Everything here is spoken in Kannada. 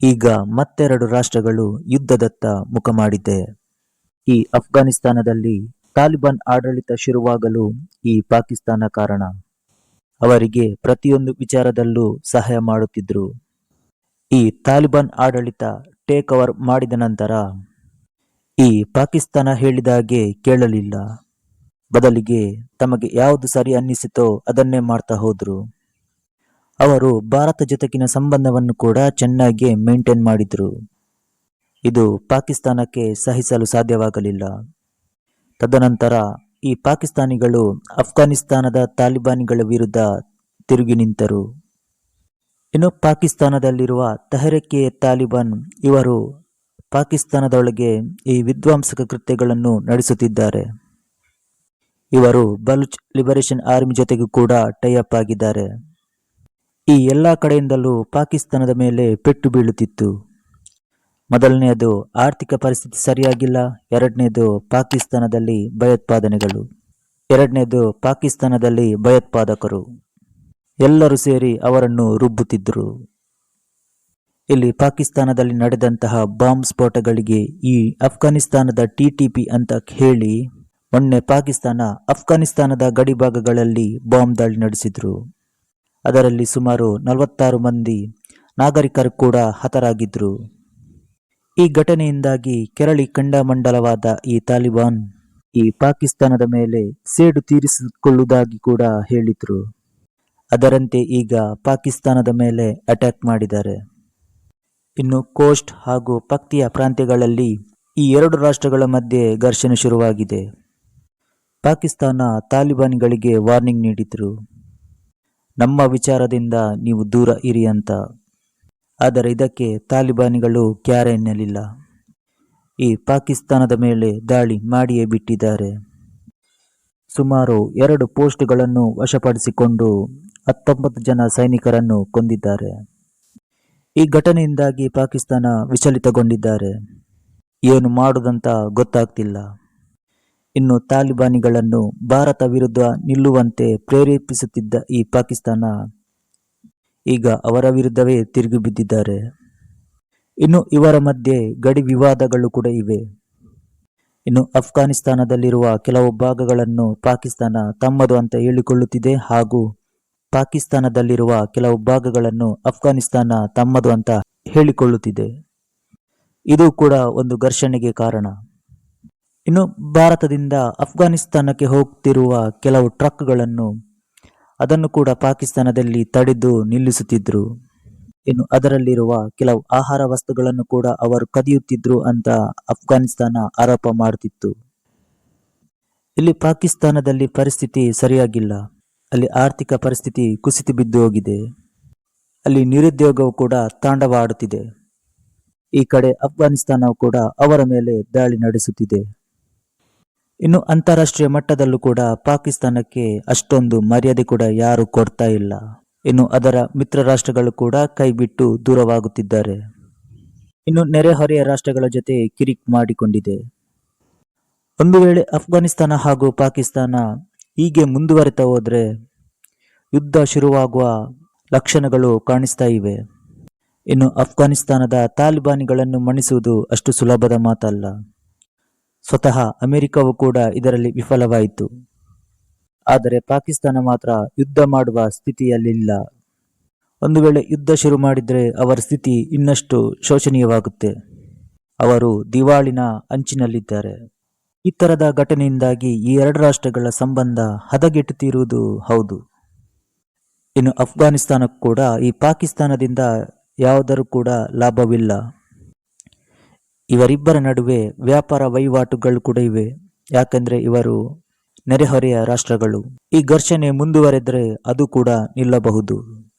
ಈಗ ಮತ್ತೆರಡು ರಾಷ್ಟ್ರಗಳು ಯುದ್ಧದತ್ತ ಮುಖ ಮಾಡಿದೆ ಈ ಅಫ್ಘಾನಿಸ್ತಾನದಲ್ಲಿ ತಾಲಿಬಾನ್ ಆಡಳಿತ ಶುರುವಾಗಲು ಈ ಪಾಕಿಸ್ತಾನ ಕಾರಣ. ಅವರಿಗೆ ಪ್ರತಿಯೊಂದು ವಿಚಾರದಲ್ಲೂ ಸಹಾಯ ಮಾಡುತ್ತಿದ್ರು. ಈ ತಾಲಿಬಾನ್ ಆಡಳಿತ ಟೇಕ್ ಓವರ್ ಮಾಡಿದ ನಂತರ ಈ ಪಾಕಿಸ್ತಾನ ಹೇಳಿದಾಗೆ ಕೇಳಲಿಲ್ಲ. ಬದಲಿಗೆ ತಮಗೆ ಯಾವುದು ಸರಿ ಅನ್ನಿಸಿತೋ ಅದನ್ನೇ ಮಾಡ್ತಾ ಹೋದ್ರು. ಅವರು ಭಾರತ ಜೊತೆಗಿನ ಸಂಬಂಧವನ್ನು ಕೂಡ ಚೆನ್ನಾಗಿ ಮೇಂಟೈನ್ ಮಾಡಿದ್ರು. ಇದು ಪಾಕಿಸ್ತಾನಕ್ಕೆ ಸಹಿಸಲು ಸಾಧ್ಯವಾಗಲಿಲ್ಲ. ತದನಂತರ ಈ ಪಾಕಿಸ್ತಾನಿಗಳು ಅಫ್ಘಾನಿಸ್ತಾನದ ತಾಲಿಬಾನಿಗಳ ವಿರುದ್ಧ ತಿರುಗಿ ನಿಂತರು. ಇನ್ನು ಪಾಕಿಸ್ತಾನದಲ್ಲಿರುವ ತೆಹರಿಕೆ ತಾಲಿಬಾನ್ ಇವರು ಪಾಕಿಸ್ತಾನದೊಳಗೆ ಈ ವಿಧ್ವಂಸಕ ಕೃತ್ಯಗಳನ್ನು ನಡೆಸುತ್ತಿದ್ದಾರೆ. ಇವರು ಬಲೂಚ್ ಲಿಬರೇಷನ್ ಆರ್ಮಿ ಜೊತೆಗೂ ಕೂಡ ಟೈಅಪ್ ಆಗಿದ್ದಾರೆ. ಈ ಎಲ್ಲ ಕಡೆಯಿಂದಲೂ ಪಾಕಿಸ್ತಾನದ ಮೇಲೆ ಪೆಟ್ಟು ಬೀಳುತ್ತಿತ್ತು. ಮೊದಲನೆಯದು ಆರ್ಥಿಕ ಪರಿಸ್ಥಿತಿ ಸರಿಯಾಗಿಲ್ಲ, ಎರಡನೇದು ಪಾಕಿಸ್ತಾನದಲ್ಲಿ ಭಯೋತ್ಪಾದನೆಗಳು, ಎರಡನೇದು ಪಾಕಿಸ್ತಾನದಲ್ಲಿ ಭಯೋತ್ಪಾದಕರು. ಎಲ್ಲರೂ ಸೇರಿ ಅವರನ್ನು ರುಬ್ಬುತ್ತಿದ್ದರು ಇಲ್ಲಿ ಪಾಕಿಸ್ತಾನದಲ್ಲಿ ನಡೆದಂತಹ ಬಾಂಬ್ ಸ್ಫೋಟಗಳಿಗೆ ಈ ಅಫ್ಘಾನಿಸ್ತಾನದ ಟಿಟಿಪಿ ಅಂತ ಹೇಳಿ ಮೊನ್ನೆ ಪಾಕಿಸ್ತಾನ ಅಫ್ಘಾನಿಸ್ತಾನದ ಗಡಿಭಾಗಗಳಲ್ಲಿ ಬಾಂಬ್ ದಾಳಿ ನಡೆಸಿದ್ರು. ಅದರಲ್ಲಿ ಸುಮಾರು ನಲವತ್ತಾರು ಮಂದಿ ನಾಗರಿಕರು ಕೂಡ ಹತರಾಗಿದ್ದರು. ಈ ಘಟನೆಯಿಂದಾಗಿ ಕೆರಳಿ ಖಂಡಮಂಡಲವಾದ ಈ ತಾಲಿಬಾನ್ ಈ ಪಾಕಿಸ್ತಾನದ ಮೇಲೆ ಸೇಡು ತೀರಿಸಿಕೊಳ್ಳುವುದಾಗಿ ಕೂಡ ಹೇಳಿದರು. ಅದರಂತೆ ಈಗ ಪಾಕಿಸ್ತಾನದ ಮೇಲೆ ಅಟ್ಯಾಕ್ ಮಾಡಿದ್ದಾರೆ. ಇನ್ನು ಕೋಸ್ಟ್ ಹಾಗೂ ಪಕ್ತಿಯ ಪ್ರಾಂತ್ಯಗಳಲ್ಲಿ ಈ ಎರಡು ರಾಷ್ಟ್ರಗಳ ಮಧ್ಯೆ ಘರ್ಷಣೆ ಶುರುವಾಗಿದೆ. ಪಾಕಿಸ್ತಾನ ತಾಲಿಬಾನ್ಗಳಿಗೆ ವಾರ್ನಿಂಗ್ ನೀಡಿದ್ರು. ನಮ್ಮ ವಿಚಾರದಿಂದ ನೀವು ದೂರ ಇರಿ ಅಂತ. ಆದರೆ ಇದಕ್ಕೆ ತಾಲಿಬಾನಿಗಳು ಕ್ಯಾರೆ ಎನ್ನಲಿಲ್ಲ. ಈ ಪಾಕಿಸ್ತಾನದ ಮೇಲೆ ದಾಳಿ ಮಾಡಿಯೇ ಬಿಟ್ಟಿದ್ದಾರೆ. ಸುಮಾರು ಎರಡು ಪೋಸ್ಟ್ಗಳನ್ನು ವಶಪಡಿಸಿಕೊಂಡು ಹತ್ತೊಂಬತ್ತು ಜನ ಸೈನಿಕರನ್ನು ಕೊಂದಿದ್ದಾರೆ. ಈ ಘಟನೆಯಿಂದಾಗಿ ಪಾಕಿಸ್ತಾನ ವಿಚಲಿತಗೊಂಡಿದ್ದಾರೆ. ಏನು ಮಾಡುವುದಂತ ಗೊತ್ತಾಗ್ತಿಲ್ಲ. ಇನ್ನು ತಾಲಿಬಾನಿಗಳನ್ನು ಭಾರತ ವಿರುದ್ಧ ನಿಲ್ಲುವಂತೆ ಪ್ರೇರೇಪಿಸುತ್ತಿದ್ದ ಈ ಪಾಕಿಸ್ತಾನ ಈಗ ಅವರ ವಿರುದ್ಧವೇ ತಿರುಗಿ ಬಿದ್ದಿದ್ದಾರೆ. ಇನ್ನು ಇವರ ಮಧ್ಯೆ ಗಡಿ ವಿವಾದಗಳು ಕೂಡ ಇವೆ. ಇನ್ನು ಅಫ್ಘಾನಿಸ್ತಾನದಲ್ಲಿರುವ ಕೆಲವು ಭಾಗಗಳನ್ನು ಪಾಕಿಸ್ತಾನ ತಮ್ಮದು ಅಂತ ಹೇಳಿಕೊಳ್ಳುತ್ತಿದೆ ಹಾಗೂ ಪಾಕಿಸ್ತಾನದಲ್ಲಿರುವ ಕೆಲವು ಭಾಗಗಳನ್ನು ಅಫ್ಘಾನಿಸ್ತಾನ ತಮ್ಮದು ಅಂತ ಹೇಳಿಕೊಳ್ಳುತ್ತಿದೆ. ಇದು ಕೂಡ ಒಂದು ಘರ್ಷಣೆಗೆ ಕಾರಣ. ಇನ್ನು ಭಾರತದಿಂದ ಅಫ್ಘಾನಿಸ್ತಾನಕ್ಕೆ ಹೋಗ್ತಿರುವ ಕೆಲವು ಟ್ರಕ್ಗಳನ್ನು ಅದನ್ನು ಕೂಡ ಪಾಕಿಸ್ತಾನದಲ್ಲಿ ತಡೆದು ನಿಲ್ಲಿಸುತ್ತಿದ್ದರು ಇನ್ನು ಅದರಲ್ಲಿರುವ ಕೆಲವು ಆಹಾರ ವಸ್ತುಗಳನ್ನು ಕೂಡ ಅವರು ಕದಿಯುತ್ತಿದ್ರು ಅಂತ ಅಫ್ಘಾನಿಸ್ತಾನ ಆರೋಪ ಮಾಡುತ್ತಿತ್ತು. ಇಲ್ಲಿ ಪಾಕಿಸ್ತಾನದಲ್ಲಿ ಪರಿಸ್ಥಿತಿ ಸರಿಯಾಗಿಲ್ಲ. ಅಲ್ಲಿ ಆರ್ಥಿಕ ಪರಿಸ್ಥಿತಿ ಕುಸಿತು ಬಿದ್ದು ಹೋಗಿದೆ. ಅಲ್ಲಿ ನಿರುದ್ಯೋಗವು ಕೂಡ ತಾಂಡವಾಡುತ್ತಿದೆ. ಈ ಕಡೆ ಅಫ್ಘಾನಿಸ್ತಾನವು ಕೂಡ ಅವರ ಮೇಲೆ ದಾಳಿ ನಡೆಸುತ್ತಿದೆ. ಇನ್ನು ಅಂತಾರಾಷ್ಟ್ರೀಯ ಮಟ್ಟದಲ್ಲೂ ಕೂಡ ಪಾಕಿಸ್ತಾನಕ್ಕೆ ಅಷ್ಟೊಂದು ಮರ್ಯಾದೆ ಕೂಡ ಯಾರು ಕೊಡ್ತಾ ಇಲ್ಲ. ಇನ್ನು ಅದರ ಮಿತ್ರ ರಾಷ್ಟ್ರಗಳು ಕೂಡ ಕೈಬಿಟ್ಟು ದೂರವಾಗುತ್ತಿದ್ದಾರೆ. ಇನ್ನು ನೆರೆಹೊರೆಯ ರಾಷ್ಟ್ರಗಳ ಜೊತೆ ಕಿರಿಕ್ ಮಾಡಿಕೊಂಡಿದೆ. ಒಂದು ವೇಳೆ ಅಫ್ಘಾನಿಸ್ತಾನ ಹಾಗೂ ಪಾಕಿಸ್ತಾನ ಹೀಗೆ ಮುಂದುವರಿತಾ ಹೋದರೆ ಯುದ್ಧ ಶುರುವಾಗುವ ಲಕ್ಷಣಗಳು ಕಾಣಿಸ್ತಾ ಇವೆ. ಇನ್ನು ಅಫ್ಘಾನಿಸ್ತಾನದ ತಾಲಿಬಾನಿಗಳನ್ನು ಮಣಿಸುವುದು ಅಷ್ಟು ಸುಲಭದ ಮಾತಲ್ಲ. ಸ್ವತಃ ಅಮೆರಿಕವೂ ಕೂಡ ಇದರಲ್ಲಿ ವಿಫಲವಾಯಿತು. ಆದರೆ ಪಾಕಿಸ್ತಾನ ಮಾತ್ರ ಯುದ್ಧ ಮಾಡುವ ಸ್ಥಿತಿಯಲ್ಲಿಲ್ಲ. ಒಂದು ವೇಳೆ ಯುದ್ಧ ಶುರು ಮಾಡಿದರೆ ಅವರ ಸ್ಥಿತಿ ಇನ್ನಷ್ಟು ಶೋಚನೀಯವಾಗುತ್ತೆ. ಅವರು ದಿವಾಳಿನ ಅಂಚಿನಲ್ಲಿದ್ದಾರೆ. ಈ ತರದ ಘಟನೆಯಿಂದಾಗಿ ಈ ಎರಡು ರಾಷ್ಟ್ರಗಳ ಸಂಬಂಧ ಹದಗೆಟ್ಟುತ್ತಿರುವುದು ಹೌದು. ಇನ್ನು ಅಫ್ಘಾನಿಸ್ತಾನಕ್ಕೂ ಕೂಡ ಈ ಪಾಕಿಸ್ತಾನದಿಂದ ಯಾವುದರೂ ಕೂಡ ಲಾಭವಿಲ್ಲ. ಇವರಿಬ್ಬರ ನಡುವೆ ವ್ಯಾಪಾರ ವಹಿವಾಟುಗಳು ಕೂಡ ಇವೆ. ಯಾಕಂದ್ರೆ ಇವರು ನೆರೆಹೊರೆಯ ರಾಷ್ಟ್ರಗಳು. ಈ ಘರ್ಷಣೆ ಮುಂದುವರೆದರೆ ಅದು ಕೂಡ ನಿಲ್ಲಬಹುದು.